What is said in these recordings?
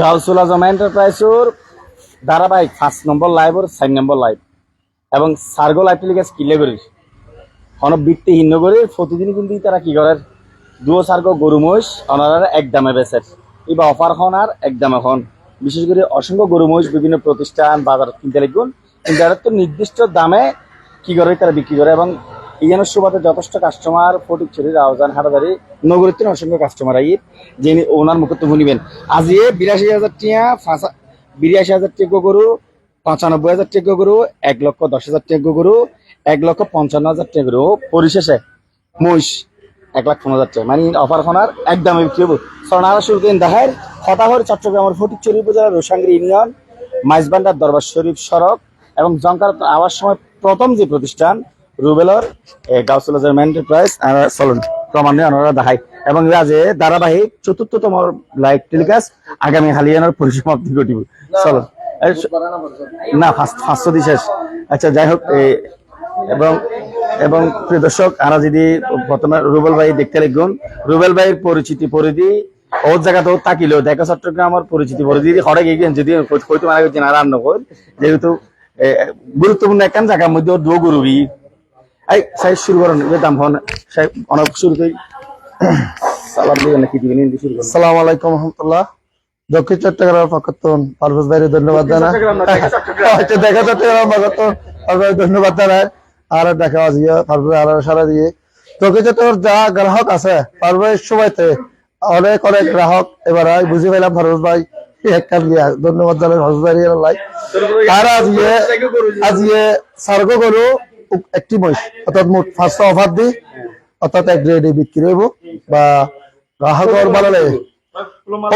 গাউসুল আজম এন্টারপ্রাইজর ধারাবাহিক ফার্স্ট নম্বর লাইভ ওর চার নম্বর লাইভ এবং সার্গো লাইভ টেলিকাস কিলে করি হন বৃত্তিহীন করে প্রতিদিন কিন্তু তারা কি করে? দুও সার্গো গরু মহিষ ওনারা এক দামে বেচের এবার অফার হন আর এক দামে হন। বিশেষ করে অসংখ্য গরু মহিষ বিভিন্ন প্রতিষ্ঠান, বাজার কিনতে লিখুন। কিন্তু তো নির্দিষ্ট দামে কি করে তারা বিক্রি করে এবং এখানে সুবাদে যথেষ্ট কাস্টমার ফটিকছড়ি রাউজান হাটাদারি নগরীতে অসংখ্য কাস্টমার আই যিনি ওনার মুখে তুমি নিবেন আজ বিরাশি হাজার টিয়া ফাঁসা বিরাশি হাজার টেকো গরু, পঁচানব্বই হাজার টেকো গরু, এক লক্ষ দশ হাজার টেকো গরু, এক লক্ষ পঞ্চান্ন হাজার টেকো গরু, পরিশেষে মহিষ এক লাখ পনেরো হাজার মানে অফার খনার একদম বিক্রি হব সরনারা দেখার হতাহর চট্টগ্রামের ফটিকছড়ি উপজেলার রোসাঙ্গিরি ইউনিয়ন, মাইজবান্ডার দরবার শরীফ সড়ক এবং জঙ্কার আওয়ার সময় প্রথম যে প্রতিষ্ঠান রুবেলর গাউসুল আজম এন্টারপ্রাইজ আর চলুন ক্রমান্বয়ে ওনারা দেখায় এবং রাজে ধারাবাহিক চতুর্থতম লাইভ টেলিকাস্ট আগামী হালিয়ানার পরিসমাপ্তি ঘটিব। চলুন। না ফার্স্ট দি শেষ। আচ্ছা যাই হোক এবং এবং প্রিয় দর্শক আমরা যদি প্রথমে রুবেল ভাই দেখতে লিখুন। রুবেল ভাইয়ের পরিচিতি পরিধি ওর জায়গাতেও তাকিলেও দেখা চট্টগ্রামের পরিচিতি পরিধি হরে গিয়ে যদি হয়তো মারা গেছেন আর রান্না যেহেতু গুরুত্বপূর্ণ একখান জায়গার মধ্যে ওর দু গরুবি। এই সাইজ শুরু করুন দাম হন সাহেব অনেক শুরু করি সালাম দিবেন নাকি দিবেন হিন্দি শুরু করুন। সালাম আলাইকুম রহমতুল্লাহ। দক্ষিণ পারভেজ ভাইরে ধন্যবাদ জানা। আচ্ছা দেখা চট্টগ্রাম পাকতন পারভেজ ধন্যবাদ জানাই। আর দেখা আজিয়া পারভেজ আর সারা দিয়ে। দক্ষিণ চট্টগ্রাম যা গ্রাহক আছে পারভেজ সময়তে অনেক অনেক গ্রাহক এবার বুঝে পেলাম পারভেজ ভাই ধন্যবাদ জানাই আর আজকে আজকে সার্গো গরু একটি মহিষ অর্থাৎ মোট ফার্স্ট অফার দি অর্থাৎ এক গ্রেডে বিক্রি হইব বা গ্রাহকর ভালো লাগে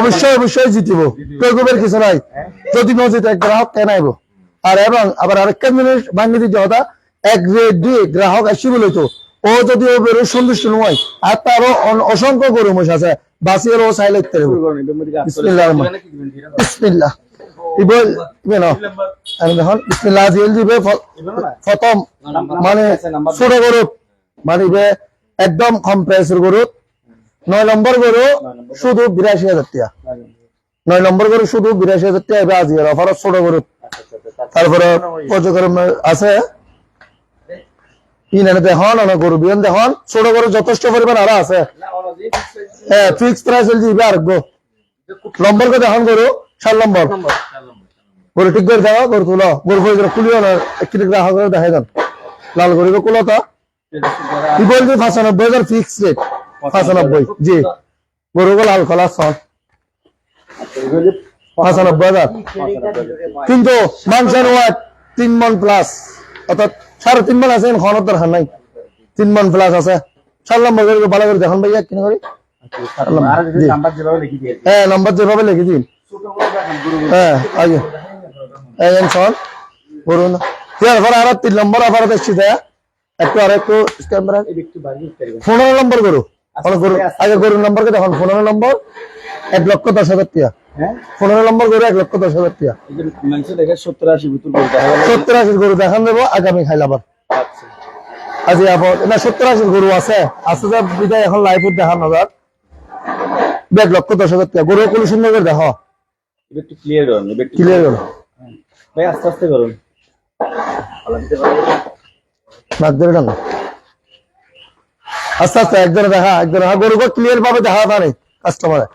অবশ্যই অবশ্যই জিতিব। প্রকোপের কিছু নাই। যদি ন জিতে গ্রাহক কেন আইব? আর এবং আবার আরেকটা জিনিস ভাঙি দিতে কথা এক গ্রেড দিয়ে গ্রাহক আসি বলে তো ও যদি ও বেরো সন্তুষ্ট নয় আর তারও অসংখ্য গরু মহিষ আছে। বাসিয়ের ও ধীরে? বিসমিল্লাহ। ইবল ইবেন আমি দেখুন বিসমিল্লাহ জিল দিবে প্রথম মানে ছোট গরু মানে ইবে একদম কম প্রাইসের গরু নয় নম্বর গরু শুধু বিরাশি হাজার টাকা। নয় নম্বর গরু শুধু বিরাশি হাজার টাকা এবার আজি অফার ছোট গরু তারপরে পর্যক্রম আছে। ইনানে দেখুন অনেক গরু বিয়ন দেখুন ছোট গরু যথেষ্ট পরিমাণ আরও আছে। হ্যাঁ ফিক্স প্রাইস চলছে ইবে আর গো নম্বর দেখুন গরু সাত নম্বর। গরু ঠিক করে দাও গরু তুলো। গরু করে খুলিও না একটি গ্রাহক দেখাই দেন লাল গরু কুলো তো কি বলছি পাঁচানব্বই হাজার ফিক্স রেট পাঁচানব্বই জি। গরু গো লাল কলা সন পাঁচানব্বই হাজার কিন্তু মাংসের ওয়াট তিন মন প্লাস অর্থাৎ সাড়ে তিন মন আছে খনত দরকার নাই। তিন মন প্লাস আছে। চার নম্বর করে ভালো করে দেখুন ভাইয়া কিনে করি হ্যাঁ নম্বর যেভাবে লিখে দিন হ্যাঁ আগে। এই করুন এরপর আর তিন নম্বর আবার দেখছি দেয়া। একটু আর একটু ক্যামেরা একটু বাইরে লিখতে পারবেন পনেরো নম্বর গরু আগে গরুর নম্বরকে দেখুন পনেরো নম্বর এক লক্ষ দশ হাজার টিয়া হ্যাঁ? পনেরো নম্বর গরু এক লক্ষ দশ হাজার টিয়া এই যে মাংস দেখে সত্তর আশি দেখা গেল সত্তর আশির গরু দেখান দেবো আগামী খাইল আবার। আচ্ছা আজি আবার না সত্তর আশির গরু আছে। আছে যে বিদায় এখন লাইফত দেখান হাজার এক লক্ষ দশ হাজার টিয়া গরু কোনো সুন্দর করে দেখো এটা একটু ক্লিয়ার করুন এটা একটু ক্লিয়ার করো ভাই আস্তে আস্তে করুন। ভালো দিতে পারবেন নাক ধরে টানো আস্তে আস্তে একজনে দেখা একজনে হ্যাঁ গরু ক্লিয়ার ভাবে দেখা পারে কাস্টমারে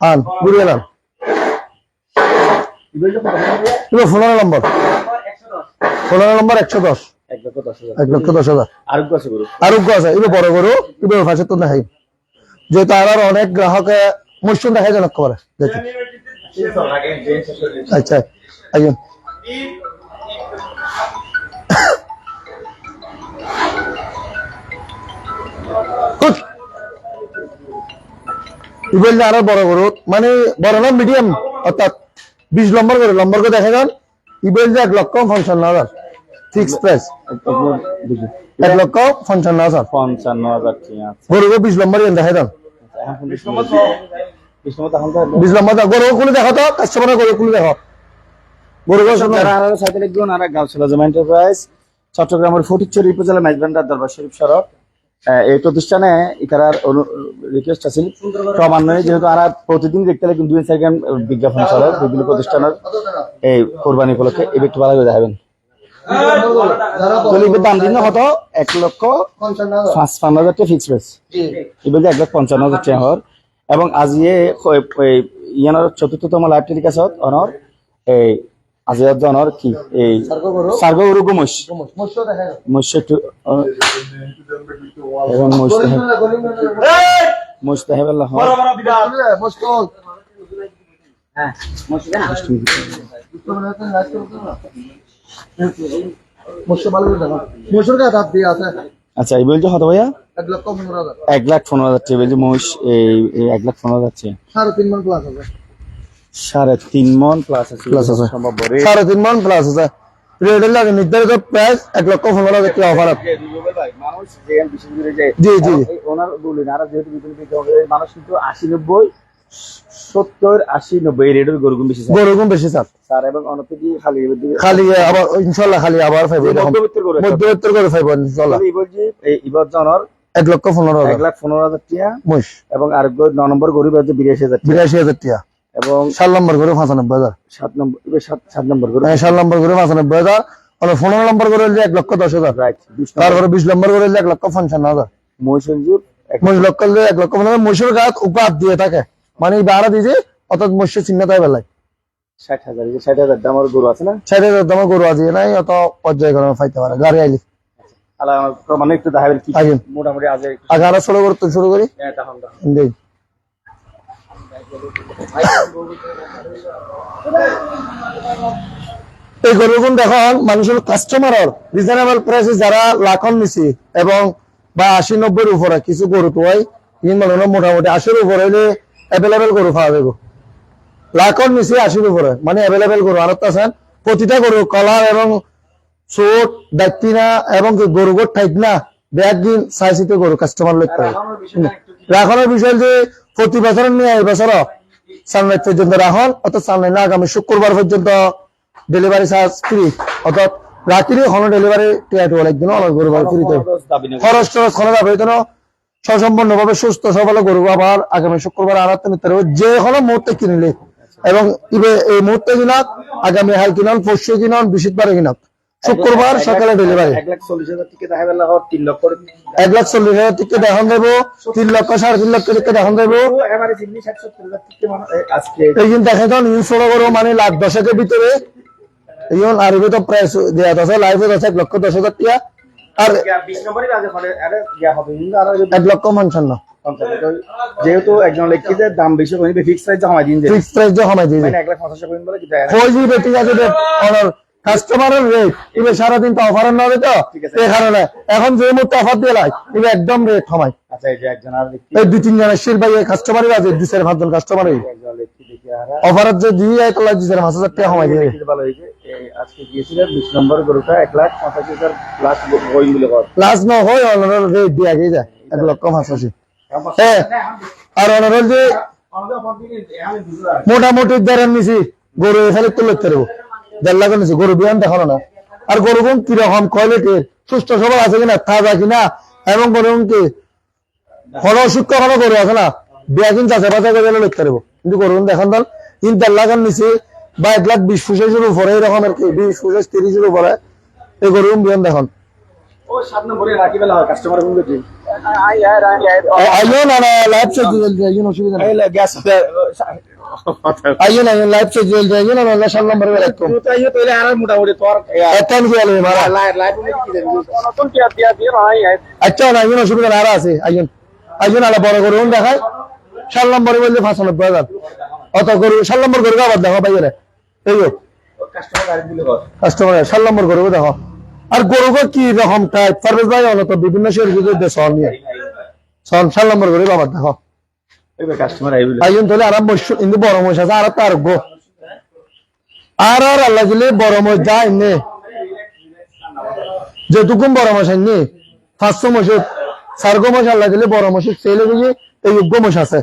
আন ঘুরিয়ে নান এবার পনেরো নম্বর। একশো দশ। এক লক্ষ দশ হাজার। আরোগ্য আছে এবার বড় গরু এবার ফাঁসে তো দেখাই। যেহেতু আর অনেক গ্রাহকে মুসলিম দেখাই জানক করে দেখি। আচ্ছা আইন ইবেল আরও বড় গরু। মানে বড় না মিডিয়াম অর্থাৎ বিশ নম্বর করে নম্বর করে দেখা যান। ইবেল যে এক লক্ষ পঞ্চান্ন হাজার। ফিক্স প্রাইস এক লক্ষ পঞ্চান্ন হাজার। পঞ্চান্ন হাজার ঠিক আছে। গরু বিশ নম্বর দেখা যান। বিশ নম্বর বিশ নম্বর তখন তো বিশ নম্বর গরু খুলে দেখো। তো কাস্টমার গরু খুলে দেখো গরু গরু শোনো। যারা আরও সাথে লিখবেন আর গাউসুল আজম এন্টারপ্রাইজ চট্টগ্রামের ফটিকছড়ি উপজেলা মেজবান্ডার দরবার শরীফ সড়ক এই প্রতিষ্ঠানে ইতারার রিকোয়েস্ট আছে ক্রমান্বয়ে যেহেতু আর প্রতিদিন দেখতে লাগে দুই চার গ্রাম বিজ্ঞাপন চলে। বিভিন্ন প্রতিষ্ঠানের এই কোরবানি উপলক্ষে এই একটু ভালো করে দেখাবেন দাম দিন হতো এক লক্ষ পাঁচ পান্ন হাজার টাকা ফিক্স প্রাইস এবার এক লাখ পঞ্চান্ন হাজার টাকা এবং আজিয়ে ইয়ানোর চতুর্থতম লাইভ টেলিকাস্ট অনর এই আজিয়ার জনর কি? এই সার্গ গরু গুমস এবং মহিষ মহিষ দেখাবে আল্লাহ আচ্ছা এই বলছে হতো ভাইয়া? এক লাখ পনেরো হাজার টাকা বলছে মহিষ এই এক লাখ পনেরো হাজার টাকা। সাড়ে তিন মন প্লাস আছে। Plus আছে। সম্ভব বড় সাড়ে তিন মান প্লাস আছে। নির্ধারিত প্রাইস এক লক্ষ পনেরো হাজার টাকা অফার যে জি, জি। ওনার বললেন আর যেহেতু মানুষ কিন্তু আশি নব্বই সত্তর আশি নব্বই বেশি বেশি স্যার এবং থেকে খালি খালি আবার ইনশাল্লাহ খালি আবার ফাইব এরকম। মধ্যবিত্তের গরু একটা। মধ্যবর্তী করে ফাইব ইনশাল্লাহ তবে এবার যে এই এবার জনর এক লক্ষ পনেরো এক লাখ পনেরো হাজার টিয়া। মহিষ। এবং আর ন নম্বর গরিব আছে বিরাশি হাজার বিরাশি হাজার টাকা এবং সাত নম্বর করে পঁচানব্বই হাজার। সাত নম্বর সাত সাত নম্বর গরু। হ্যাঁ, সাত নম্বর করে পঁচানব্বই হাজার। আর পনেরো নম্বর করে হলে এক লক্ষ দশ হাজার। রাইট বিশ নম্বর। তারপরে বিশ নম্বর করে হলে এক লক্ষ পঞ্চান্ন হাজার। মহিষঞ্জীব এক মহিষ লক্ষ এক লক্ষ পনেরো মহিষের গাছ উপাত দিয়ে থাকে। মানে এই বাড়া দিয়ে অর্থাৎ মহিষ চিহ্ন তাই বেলায়। ষাট হাজার যে ষাট হাজার দামের গরু আছে না? ষাট হাজার দামে গরু আছে নাই অত পর্যায়ক্রমে ফাইতে পারে গাড়ি আইলি। মানে একটু দেখাবেন কি মোটামুটি আজ আগে আরও শুরু করতে শুরু করি তখন এই গরুগুন দেখুন মানুষের রিজনেবল প্রাইসে যারা লাখন নিছি এবং বা আশি নব্বইয়ের উপরে কিছু গরু তো হয় মোটামুটি আশির উপরে হলে অ্যাভেলেবেল গরু পাওয়া যাবে লাখন নিছি আশির উপরে মানে অ্যাভেলেবেল গরু আর আছেন প্রতিটা গরু কলার এবং চোট দায়িত্ব না এবং গরু গোট ঠাইক না ব্যাগ দিন চাইছিতে গরু কাস্টমার লোক করে রাখনের বিষয় যে প্রতি বছর নিয়ে এই বছর সামনে পর্যন্ত রাখন অর্থাৎ সামনে না আগামী শুক্রবার পর্যন্ত ডেলিভারি চার্জ ফ্রি অর্থাৎ রাত্রি হন ডেলিভারি টিয়াটু একদিন অনেক গরু দাবি নেই খরচ টরচ খরচ হবে সসম্পন্ন ভাবে সুস্থ সবল গরু আবার আগামী শুক্রবার আরাত্ম নিতে যে কোনো মুহূর্তে কিনলে। এবং এই মুহূর্তে কিনক আগামী হাল কিনন পরশু কিনন বৃহস্পতিবারে কিনক শুক্রবার সকালে ডেলিভারি এক লাখ চল্লিশ হাজার টিকে টিকে দেখান দেবো তিন লক্ষ সাড়ে তিন লক্ষ টিকে দেখান দেবো। টিকে এই কিন্তু দেখা যান ইউজ ছোট মানে লাখ দশেকের ভিতরে। এই আর এবার তো প্রায় দেয়া দশ লাইফে দশ এক লক্ষ দশ হাজার টিয়া আর এক লক্ষ পঞ্চান্ন। যেহেতু একজন লেখিতে দাম বেশি ফিক্স প্রাইস জমা দিন ফিক্স প্রাইস কমাই দিয়ে মানে এক লাখ পঞ্চাশ বলে? হয়ে ঠিক আছে কাস্টমারের রেট সারাদিন তো অফার না হবে তো এই কারণে এখন যে মুহূর্তে অফার দিয়ে লাই এবার একদম রেট কমাই আচ্ছা এই যে একজন আর এই দুই তিন জনের শির ভাই কাস্টমারই আছে দুই চার পাঁচজন কাস্টমারই দেখি যে দিয়ে যায় তাহলে দুই পাঁচ হাজার টাকা কমাই দিয়ে দেখতে ভালো হয়েছে। এই আজকে গিয়েছিলেন বিশ নম্বর গরুটা এক লাখ পঁচাশি হাজার প্লাস বই মূল্য কর ন হয় অনার রেট দিয়ে আগে যায় এক লক্ষ পঁচাশি হ্যাঁ আর অনার যে মোটামুটি দেড়ের নিছি গরু এখানে তুলে দেবো দেড় লাখ নিছি গরু বিয়ান দেখানো না। আর গরু কোন কীরকম কোয়ালিটির সুস্থ সবল আছে কিনা তাজা কিনা এবং গরু কি হল শিক্ষক হলো গরু আছে না বিয়া কিন চাষে বাজা করে পারব। কিন্তু দেখান তিন দেড় লাখ নিছি বা এক লাখ বিশ পঁচিশের উপরে এরকম আর কি বিশ পঁচিশ তিরিশের উপরে এই গরু বিয়ান দেখান হয় না চেক দিতে অসুবিধা নাই গ্যাস চেক দিতে না নম্বরে মোটামুটি তোর একটান কি আলো মারা লাইভ কি দেবে নতুন কি দিয়া দিয়ে নাই আচ্ছা না আইন অসুবিধা আর আছে আইন আইন আলা বড় করুন দেখায় সাত নম্বরে বললে পাঁচানব্বই হাজার। অত গরু সাত নম্বর গরু আবার দেখো বাইরে এই গো কাস্টমার সাত নম্বর গরু দেখো। আর গরু কি রকম টাইপ পারভেজ ভাই বিভিন্ন শেয়ার নিয়ে। নম্বর গরু আবার দেখো। কিন্তু আছে আর তার গো। আর আর নে যেটুকুন বড় মহিষ নে পাঁচশো মহিষ সার্গো মহিষ আল্লাহ বড় মহিষ ছেলে দিকে এই যোগ্য মহিষ আছে।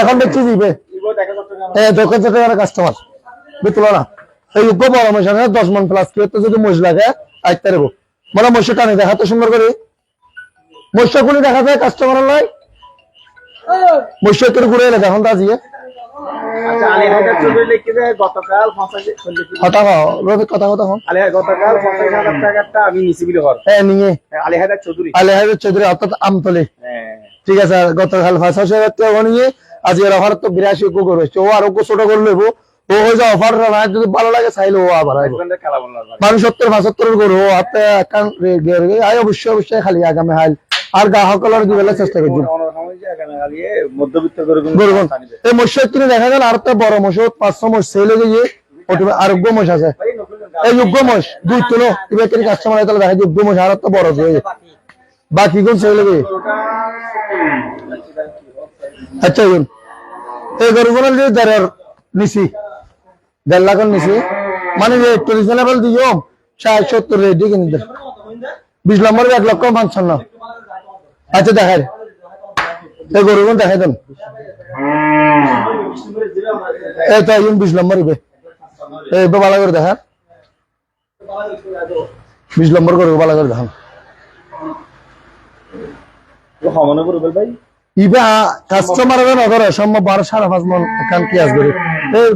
এখন দেখছি দিবে হ্যাঁ থেকে কাস্টমার বুঝলো না। এই মহিষ আছে দশ মন প্লাস কি হতো যদি মহিষ লাগে, আইতে রেবো মানে মহিষ দেখা তো সুন্দর করে। মৎস্যকুলি দেখা যায় কাস্টমার লাই তোর ঘুরে এলে এখন তাজি আচ্ছা আলী হায়দার চৌধুরী লিখে যে গতকাল পঞ্চাশ কথা কথা কথা হন আলী গতকাল পঞ্চাশ হাজার টাকারটা আমি নিছি বলে হর হ্যাঁ নিয়ে। আলী হায়দার চৌধুরী। আলে হাজার চৌধুরী অর্থাৎ আমতলি। হ্যাঁ ঠিক আছে গতকাল পাঁচ হাজার টাকা নিয়ে আজ এর অফার তো বিরাশি গো হয়েছে ও আরও ছোট করে নেব ও যা অফার যদি ভালো লাগে চাইলে ও আবার আইবো। মানুষ সত্তর পঁচাত্তরের গরু ও হাতে একান আয় অবশ্যই অবশ্যই খালি আগামী হাইল আর গ্রাহকলের দিবেলা চেষ্টা করছি। গরুগণ এই দেখা গেল আর একটা বড় পাঁচশো সেলে গিয়ে ওটা আরোগ্য মশ আছে। এই যোগ্য মশ দুই তুলো এবার কিনে কাস্টমার তাহলে দেখা যোগ্য মশ আর একটা বড় হয়ে বাকি কোন সেলে গিয়ে? আচ্ছা এই গরুগুলো যে দেড়ের নিছি। দেড় লাখের নিছি মানে একটু রিজনেবল দিও ষাট সত্তর রেডি কিনে দেন বিশ নম্বর এক লক্ষ পাঁচশো না আচ্ছা দেখাই। এই গরুগুলো দেখাই দেন। এই তো একজন বিশ নম্বর ইবে এই ভালো করে দেখান বিশ নম্বর করে ভালো করে দেখান। ইবে কাস্টমার নগর সম্ভব বারো সাড়ে পাঁচ মন এখান কি আসবে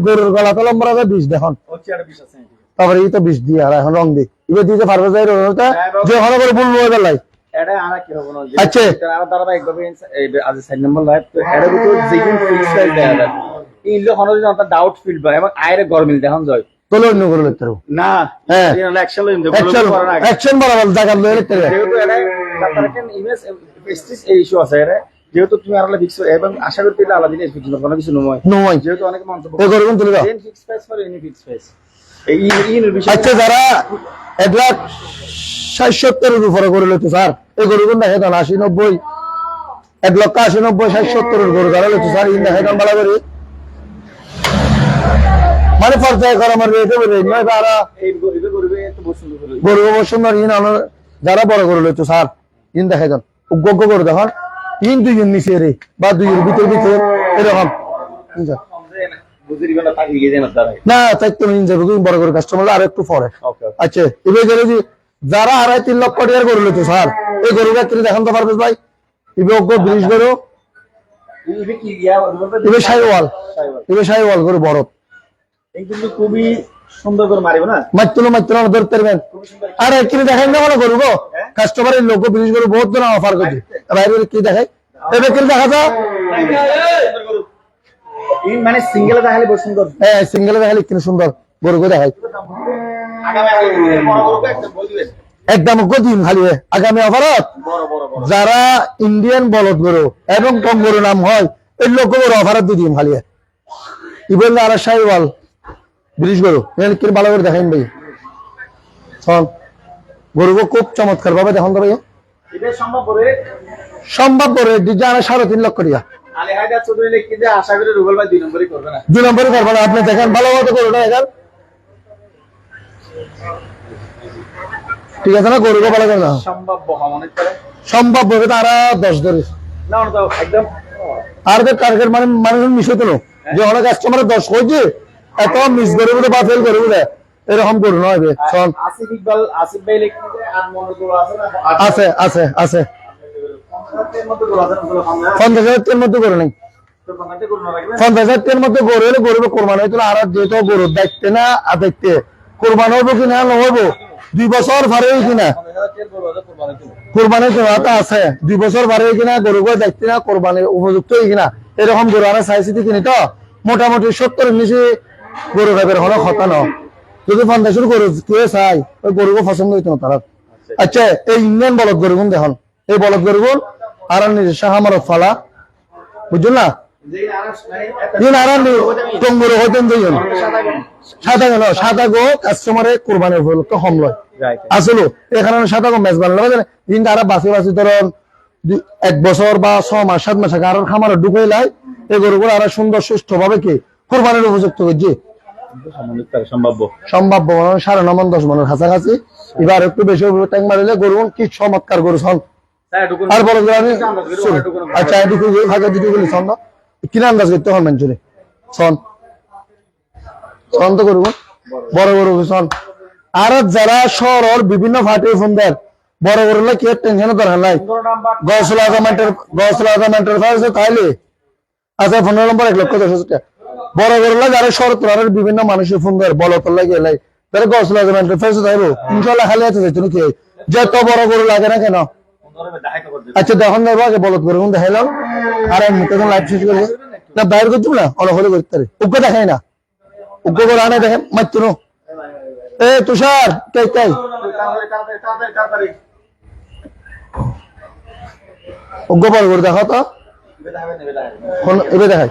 গরুর গলা তো লম্বা আছে বিশ দেখুন তারপরে এই তো বিশ দিয়ে আর এখন রং দি ইবে দিতে পারবে যাই যে হলো করে বলব এবার লাই এটা আনা কি হবে না আচ্ছা। আর ধারাবাহিক ভাবে এই আজ সাইড নম্বর লাইভ তো এটা ভিতর যেগুন ফিক্স প্রাইস দেয়া যায় এই লো হনো যদি একটা ডাউট ফিল পায় এবং আয়ের গরমিল দেখান যায় তোলে অন্য করে লিখতে না হ্যাঁ। অ্যাকশন অ্যাকশন বরাবর জায়গা লিখতে পারবে যেহেতু এটা আপনারা কেন ইমেজ এই ইস্যু আছে যেহেতু তুমি আর ফিক্স এবং আশা করতে এটা আলাদা জিনিস ফিক্স কোনো কিছু নয়। নয়। যেহেতু অনেক মন্তব্য fix price for any fix price এই ইনের বিষয় আচ্ছা যারা এক লাখ ষাট সত্তরের উপরে করে লইতো স্যার এই দেখে দেন আশি নব্বই এক লক্ষ আশি নব্বই ষাট সত্তরের গরু যারা লইতো স্যার ইন দেখে দেন ভালো করে। মানে পর্যায়ে করা আমার রেটে বলে নয় তারা এই গরিবে এত পছন্দ করে ইন যারা বড় গরু লইতো স্যার ইন দেখে দেন। দেখুন। ইন দুইজন নিচে রে বা দুইজন ভিতর ভিতর এরকম। না যাবে বড় কাস্টমার আর একটু পরে। আচ্ছা এবার গেলে যে যারা আড়াই তিন লক্ষ টাকার গরু লইতো স্যার এই গরু কিনে দেখান তো পারবে ভাই। ইবে অজ্ঞ ব্রিজ গরু ইবে কি ইবে সাইওয়াল সাইওয়াল। ইবে সাইওয়াল গরু বড়। কিন্তু খুবই সুন্দর করে মারিব না? মাত্র মাত্র ধরতে পারবেন। আর কিনে দেখাই না গরু গো? কাস্টমারের লোক ব্রিজ গরু বহুত জন অফার করছে। বাইরে কি দেখাই এবার কিনে দেখা যা মানে সিঙ্গেল দেখালে বহুত সুন্দর। হ্যাঁ সিঙ্গেলে দেখালে কিনে সুন্দর। গরু গো দেখাই। একদম গদিন খালি আগামী অফারত যারা ইন্ডিয়ান বলদ গরু এবং কম গরু নাম হয় এই লোক গরু অফারত দিয়ে দিন খালি ইবেন আর সাইওয়াল ব্রিজ গরু কি ভালো করে দেখাইন ভাই। শোন গরুকে খুব চমৎকার ভাবে দেখান তো ভাই এটা সম্ভব করে সাড়ে তিন লক্ষ টাকা। দুই নম্বরে করব না। আপনি দেখেন ভালো মতো ঠিক আছে না গরুকে ভালো করে না সম্ভব মনে তারা দশ ধরে। তো আর যে টার্গেট মানে মানুষ মিস হতো যে অনেক কাস্টমার দশ হয়েছে এত মিস করে বলে বা ফেল করে বলে। এরকম করুন নয় বে চল। আসিফ ইকবাল আসিফ ভাই লিখে যে আর মনে করে আছে আছে আছে আছে। পঞ্চাশের মধ্যে করে আছে না ওগুলো কম না পঞ্চাশ হাজার টিয়ার মধ্যে করে নেই। তো কমাতে করুন না রাখবেন পঞ্চাশ হাজার টিয়ার মধ্যে গরু হলে গরু কোরবান হইতো আর যেহেতু গরু দেখতে না আর দেখতে। কোরবান হইব কিনা নহইব দুই বছর ভারে কিনা কোরবানির আছে দুই বছর কিনা গরু গো দেখতে না কোরবানির উপযুক্ত কিনা এরকম গরু আর চাইছি কিনি তো? মোটামুটি সত্তরের নিচে গরু খাইবার হলো কথা ন যদি পঞ্চাশের গরু কেউ চাই ওই গরুকে পছন্দ হইতো না তারা আচ্ছা। এই ইন্ডিয়ান বলদ গরুগুন দেখুন। এই বলদ গরুগুন আর হামারত ফালা। বুঝছেন না? এক বছর বা ছ মাস সাত মাস আগে আর খামারে এই গরুগুলো আর সুন্দর সুস্থ ভাবে কি কোরবানির উপযুক্ত করছে সম্ভাব্য। সম্ভাব্য মনে সাড়ে ন মন দশ মনের কাছাকাছি। এবার একটু বেশি ট্যাঙ্ক মারিলে গরু কি চমৎকার গরু ছন আর বড় গরু আমি আচ্ছা এটুকু ভাগে দুটো গুলি ছন্দ কিনা আন্দাজ করতে হন মেঞ্চুরি ছন ছন তো বড় গরু ছন আর যারা শহরের বিভিন্ন ফাটি ফোন দেন বড় বড় লোক কি টেনশন দরকার নাই? গসল গসল তাইলে। আচ্ছা পনেরো নম্বর এক লক্ষ দশ হাজার টাকা। বড় বড় লোক আরও শরৎ আরও বিভিন্ন মানুষের ফোন করে বলো তোর লাগে এলাই তাহলে গসল আগামেন্টের ফাইছে তাইবো ইনশাল্লাহ খালি আছে যাইতো নাকি? যত বড় বড় লাগে না কেন? আচ্ছা দেখুন দেবো আগে বলত করে দেখাইলাম? আর আমি তখন লাইভ শেষ করব? না, বাইর করতে না? অনেক হলে করতে পারে। উগ্র দেখাই না। উগ্র করে আনে দেখেন মাত্র এ, তুষার, তাই তাই। উগ্র বড় করে দেখো তো। এবার দেখাই।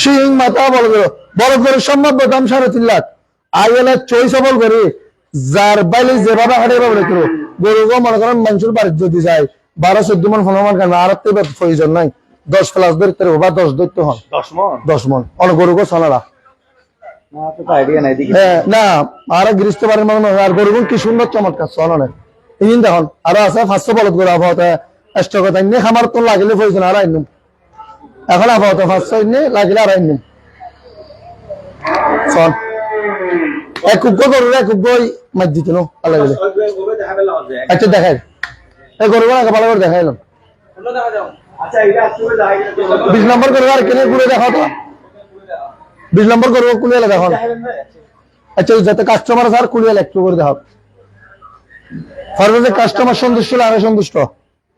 শিং মাথা বলদ গরু বলদ গরু সম্ভাব্য দাম সাড়ে তিন লাখ। আইএলএ চয়েস বল করি যার বাইলে যেভাবে হাটে ভাবে করো। গরু গো মনে করেন মানুষের বাড়ির যদি যায় বারো চোদ্দ মন পনেরো মন কেন আর প্রয়োজন নাই। দশ প্লাস ধরতে বা দশ ধরতে হন। দশ মন? অনেক গরু গো চলারা। হ্যাঁ, না আর গৃহস্থ বাড়ির মানুষ আর গরু কি সুন্দর চমৎকার চলনে ইঞ্জিন দেখুন আরও আছে পাঁচশো বলত গরু আবহাওয়া এক্সট্রা কথা খামার তো লাগিলে প্রয়োজন আর আইনুম এখন আবহাওয়া পাঁচশো এমনি লাগিলে আর আইনুম চল। এক এক নো আচ্ছা এই না ভালো করে বিশ নম্বর গরু আর কেনে ঘুরে বিশ নম্বর কুলিয়ে দেখো আচ্ছা যাতে কাস্টমার আর কুলিয়ে একটু করে দেখাও সর্বদা কাস্টমার সন্তুষ্ট আমি সন্তুষ্ট।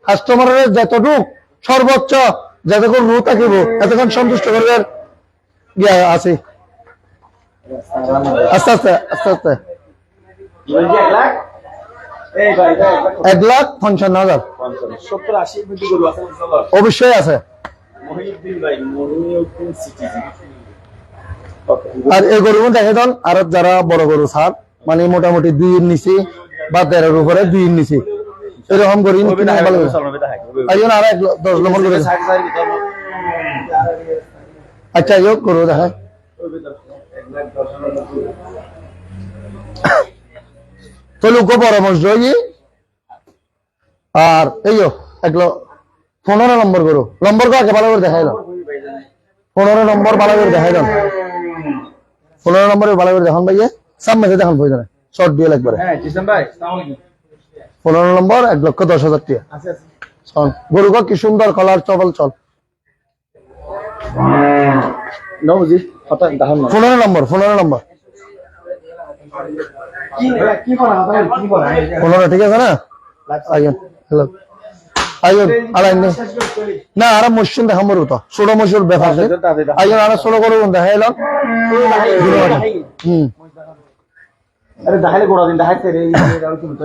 কাস্টমারের যতটুক সর্বোচ্চ যতক্ষণ রু থাকিব, এতক্ষণ সন্তুষ্ট করবে ইয়া আছে আস্তে আস্তে আস্তে আস্তে। এক লাখ পঞ্চান্ন হাজার। অবশ্যই আছে। আর এই গরু দেখে দেন আর যারা বড় গরু ছাড় মানে মোটামুটি দুই নিচে বা তেরোর উপরে দুই নিচে এরকম আর এক দশ নম্বর করে। আচ্ছা এই হোক গরু দেখায় তো লোক পরামর্শ হই আর এই হোক এক ল- পনেরো নম্বর গরু নম্বর কাকে? ভালো করে দেখাইল পনেরো নম্বর ভালো করে দেখাইল পনেরো নম্বরে ভালো করে দেখান ভাইয়া। সামনে দেখান প্রয়োজন শর্ট দিয়ে একবারে হ্যাঁ ভাই পনেরো নম্বর এক লক্ষ দশ হাজার টাকা আছে আছে। চল গরু কি সুন্দর কলার চবল চল। পনেরো নম্বর পনেরো নম্বর। পনেরো ঠিক আছে না? হ্যালো। আইন না আর মসজিদ দেখা মরু তো। ষোলো মসুর ব্যাপার আইন আর ষোলো করে দেখা এলাম হুম। আরে দাহালে গোড়া দিন দাহাইতে রে এই তুমি তো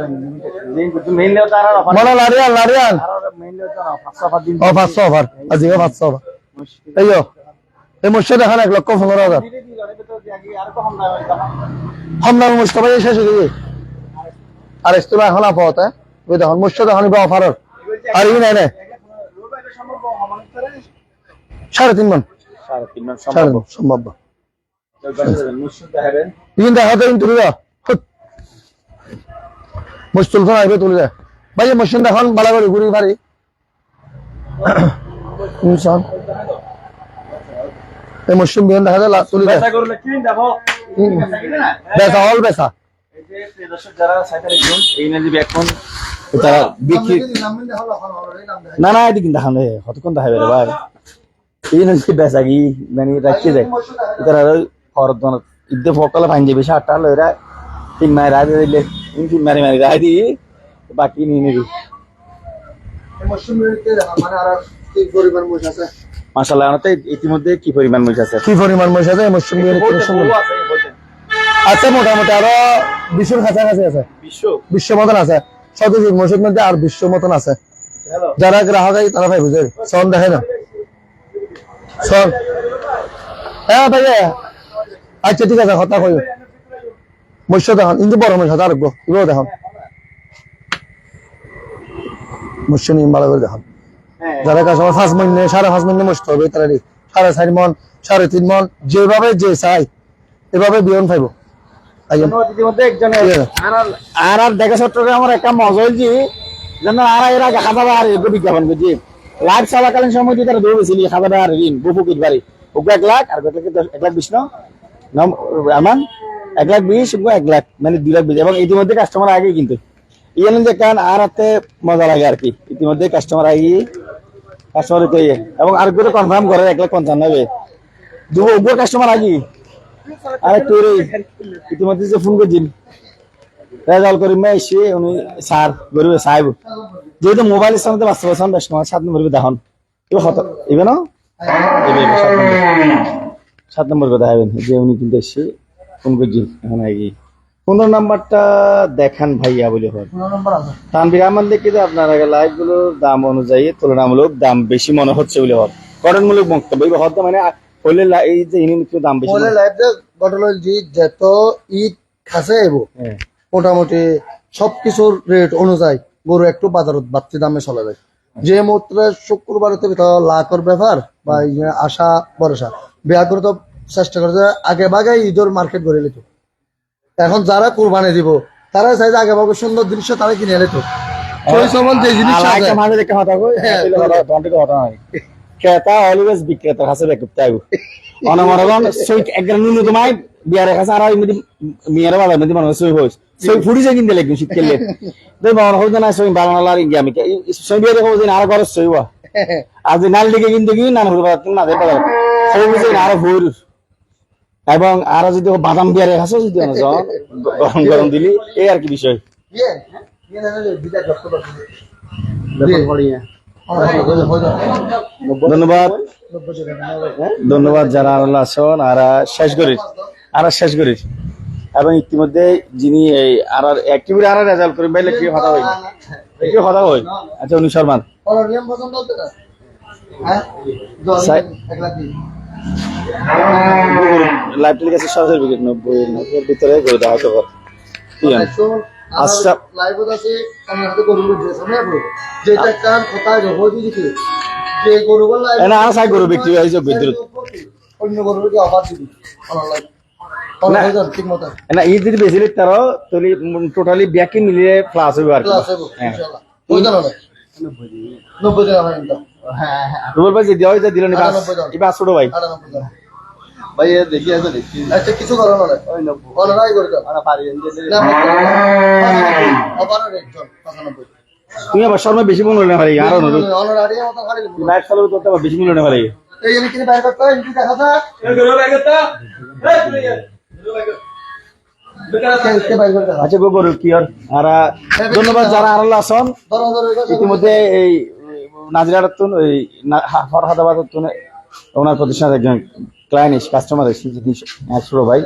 যেই তুমি মেইন লেও তারা অফার মনে লারিয়ান লারিয়ান মেইন লেও তারা পাঁচশো অফার দিন। ও পাঁচশো ওভার আজকে পাঁচশো ওভার এই যো, এই মসজিদ দেখান এক লক্ষ পনেরো হাজার। মুস্তফা শেষ হয়ে গেছে। আর ইস্তমা এখন আপাতত হ্যাঁ? ওই দেখুন মুর্শিদ এখন অফারের। আর ই নাই নাই। সাড়ে তিন মান সাড়ে তিন তিন সম্ভব। কিন্তু দেখা দাও। মুস্তুল ফোন আইবে তুলে দেয় ভাই মসজিদ এখন ভালো করে ঘুরি পারি এই মসজিদ বিহান দেখা যায় তুলে দেয় করলে কিন দেখো হুম। না না যে এখন। তারা বিক্রি না না এদিকে দেখান রে কতক্ষণ দেখাবে রে ভাই? এই না যে কি? মানে যায় তারা খরচ ইদ্দে ফকলে ভাঙ যাবে সাতটা তিন মায়ের দিলে। মারি রায় দি বাকি নিয়ে নিবি। মাসাল্লাহ তো ইতিমধ্যে কি পরিমাণ মরিচ আছে? কি পরিমাণ মহিষ আছে? সুন্দর আছে মোটামুটি আরও বিশের কাছাকাছি আছে। বিশ্ব? বিশ্ব মতন আছে। শতজিৎ মসজিদ মধ্যে আর বিশ্ব মতন আছে। হ্যালো। যারা গ্রাহক আছে তারা ভাই বুঝে। সন দেখে না। সন। হ্যাঁ ভাইয়া। আচ্ছা ঠিক আছে কথা কই মৎস্য দেখান কিন্তু বড় মৎস্য এগুলো দেখান নিয়ে ভালো করে দেখান যারা পাঁচ মন নেই সাড়ে পাঁচ হবে তারা সাড়ে চার মন সাড়ে তিন মন যেভাবে যে চাই এভাবে বিয়ন পাইব। আর আর দেখা আমার একটা মজা হয়েছে যেন আর এরা খাতা আর এগো বিজ্ঞাপন করছি লাইভ চলাকালীন সময় দিয়ে তারা দৌড়েছিল খাতা আর ঋণ বুফুকিট বাড়ি ওগো এক লাখ আর এক লাখ এক লাখ নাম আমান এক লাখ বিশ এক লাখ মানে দুই লাখ বিশ। এবং ইতিমধ্যে কাস্টমার আগে কিন্তু। ইয়ান কারণ আর হাতে মজা লাগে আর কি। ইতিমধ্যে কাস্টমার আগে কাস্টমার তো ইয়ে। এবং আর করে কনফার্ম করে, এক লাখ পঞ্চান্ন হবে। দু ওগো কাস্টমার আগে। আর একটু ইতিমধ্যে যে ফোন করছেন রেজাল করি, মে এসে উনি স্যার গরিবে সাহেব, যেহেতু মোবাইল ইসলামতে বাস্তব আছেন বেশ সময়, সাত নম্বর দেখান এবার হত এবে না? এবে এবে সাত নম্বর। সাত নম্বর কথা হবেন, যে উনি কিন্তু এসে ফোন আগে পনেরো নাম্বারটা দেখান ভাইয়া বলে হয়। তানবির আহমদ দেখি যে আপনার আগে লাইভগুলোর দাম অনুযায়ী তুলনামূলক দাম বেশি মনে হচ্ছে বলে গঠনমূলক বক্তব্য। এই মানে হলে এই যে ইনি একটু দাম বেশি যে যত ঈদ খাসে এবো হ্যাঁ। মোটামুটি সবকিছুর রেট অনুযায়ী গরু একটু বাজারত বাড়তি দামে চলে যায়। যে মাত্রা শুক্রবার থেকে লাখর ব্যাপার বা আশা ভরসা। বিয়া করে তো চেষ্টা করে আগে ভাগে ঈদের মার্কেট করে নিত। এখন যারা কোরবানি দিব তারা চাই আগে ভাগে সুন্দর দৃশ্য তারা কিনে নিত। আর হ্যাঁ, আসলে কথা তোমার থেকে কথা ক্রেতা অলওয়েজ বিক্রেতার কাছে বেকুব তাইব অনমরগন সই একজন ন্যূনতম আয় বিয়ারের কাছে আর মধ্যে মিয়ারে বাজার মধ্যে মানুষ সই হইস সই ফুড়িছে কিনতে লাগবে শীতকালে। দেখ বাবা হইতে না সই বাংলার ইঙ্গি আমি সই বিয়ারে হব যে আর ঘর সই হওয়া আর যে নাল দিকে কিনতে গিয়ে নানা হুড় না দেখ সই বুঝে আর হুড় এবং আর যদি বাদাম বিয়ারে কাছে যদি গরম গরম দিলি এই আর কি বিষয়। ইয়ে, ইয়ে হবে। ধন্যবাদ। ধন্যবাদ যারা আরও আসন আর শেষ করি আর শেষ করি। এবং ইতিমধ্যে যিনি এই আর অ্যাক্টিভিটি আর রেজাল্ট করি বাইলে কি কথা হই? কি কথা হই? আচ্ছা উনি নিয়ম পছন্দ না? হ্যাঁ? এক লাখ দিন। লাইভ টেলিকাস্ট সরাসরি বিকেট নব্বই নব্বই ভিতরে করে দেওয়া হতে পারে। কি আমার আচ্ছা। লাইভত আছে, আমি হাতে গরুর dress আমি যেটা কান কোথায় যাব দিয়েছে যে গরুগুলো live- এনা আর গরু বিক্রি হয়েছে বিদ্যুৎ অন্য গরুকে অফার দিবি। আমার না। ই যদি বেশি তাহলে টোটালি ব্যাকি মিলিয়ে প্লাস হবে আর হইব হ্যাঁ। ভাই নিতাম। হ্যাঁ হ্যাঁ রুবেল ভাই দিল নি ছোট। ভাই এ দেখি আছে দেখি। আচ্ছা কিছু করো না ওই নব্বই অনারাই করে দাও আমরা পারি এমনি না, অপারের রেট চল, পঁচানব্বই। তুমি আবার শর্মা বেশি মনে আরও অনুরোধ মতো খালি দিব। চালু করতে আবার বেশি মনে এই জন্য কিনে বাইরে করতে হয়, এমনি দেখা বাইরে করে আচ্ছা গো গরু কি আর? ধন্যবাদ যারা আরও আসন এই ইতিমধ্যে এই নাজরাতুন ওই ফরহাদাবাদতুন ওনার প্রতিষ্ঠানের একজন ক্লায়েন্ট এসে কাস্টমার এসেছি যিনি একশো ভাই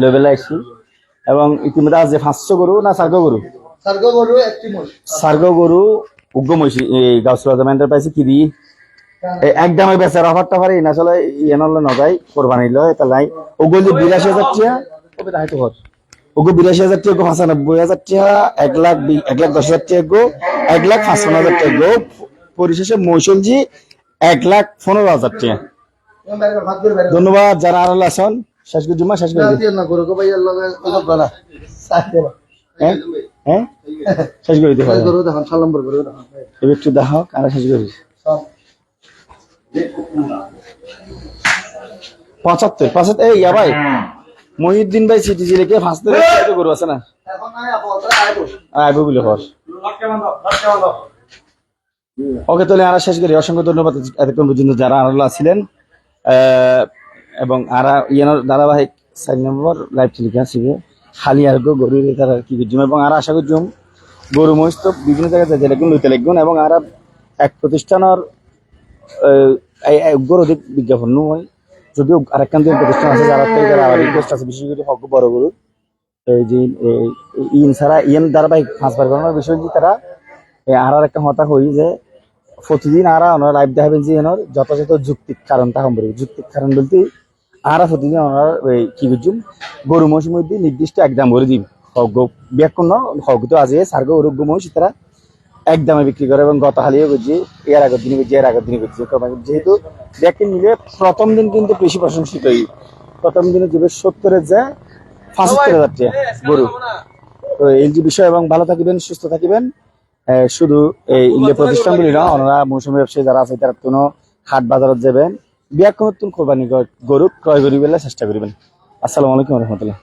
লেভেলে এসেছি এবং ইতিমধ্যে আজ যে পাঁচশো গরু না সার্গ গরু? সার্গ গরু। সার্গ গরু উগ্গমৈশী এই গাউসুল আজম এন্টারপ্রাইজে কি দিই? এই একদমই বেচার অফারটা পারি না আসলে ইয়ে নলে নগাই কোরবানি লয় তা নাই। ওগো যে বিরাশি হাজার টিয়া কবে হয়তো হর ওগো বিরাশি হাজার টিয়া গো পঁচানব্বই হাজার টিয়া এক লাখ এক লাখ দশ হাজার টিয়া গো এক লাখ পাঁচপন্ন হাজার টিয়া গো। পরিশেষে মৈশলজি এক লাখ পনেরো হাজার টিয়া ধন্যবাদ যারা আরও আসন শেষ করে জুম্মা শেষ করে। হ্যাঁ? হ্যাঁ? শেষ করে দিতে। এবার একটু দেখো আর শেষ করে পঁচাত্তর পঁচাত্তর এই ইয়া ভাই মহিউদ্দিন ভাই সিটি জিলেকে ফাঁসতে গরু আছে না? হর ওকে তাহলে আমরা শেষ করি। অসংখ্য ধন্যবাদ এতক্ষণ পর্যন্ত যারা আরও ছিলেন আহ, এবং আরা, ইয়ানোর ধারাবাহিক চার নম্বর লাইভ টেলিকা আসবে খালি আর গো গরু তারা কি করছিলাম। এবং আর আশা করছিলাম, গরু, মহিষ তো বিভিন্ন জায়গায় যাইতে লাগবেন লইতে লাগবেন এবং আর এক প্রতিষ্ঠানের গরু অধিক বিজ্ঞাপন নয় যদিও আরেকখান দুই প্রতিষ্ঠান আছে, যারা যারা আবার রিকোয়েস্ট আছে, বিশেষ করে হক বড় গরু। এই যে ইন ছাড়া ইন ধারাবাহিক পাঁচবার করানোর বিষয় যে তারা আর আর একটা হতা হই যে প্রতিদিন আর ওনারা লাইভ দেখাবেন যে এনার যথাযথ যুক্তিক কারণটা সম্পর্কে। যুক্তিক কারণ বলতে আর প্রতিদিন ওনারা এই কি বুঝুম গরু মহিষের মধ্যে নির্দিষ্ট একদম করে দিন হক ব্যাকুণ হক তো আজ সার্গ গরু মহিষ, তারা একদমে বিক্রি করে এবং গত হালিও বুঝছি এর আগের দিনে বুঝছি এর আগের দিনে বুঝছি যেহেতু দেখেন নিলে প্রথম দিন কিন্তু বেশি প্রশংসিত প্রথম দিনে যাবে সত্তরের যায় পঁচাত্তর হাজার টাকা গরু। তো এই যে বিষয় এবং ভালো থাকিবেন, সুস্থ থাকিবেন। শুধু এই ইন্ডিয়া প্রতিষ্ঠানগুলি না ওনারা মৌসুমী ব্যবসায়ী যারা আছে তারা কোনো হাট বাজারত যাবেন। বিয়া কোনো কোরবানি গরু ক্রয় করিবেন চেষ্টা করিবেন। আসসালামু আলাইকুম রহমতুল্লাহ।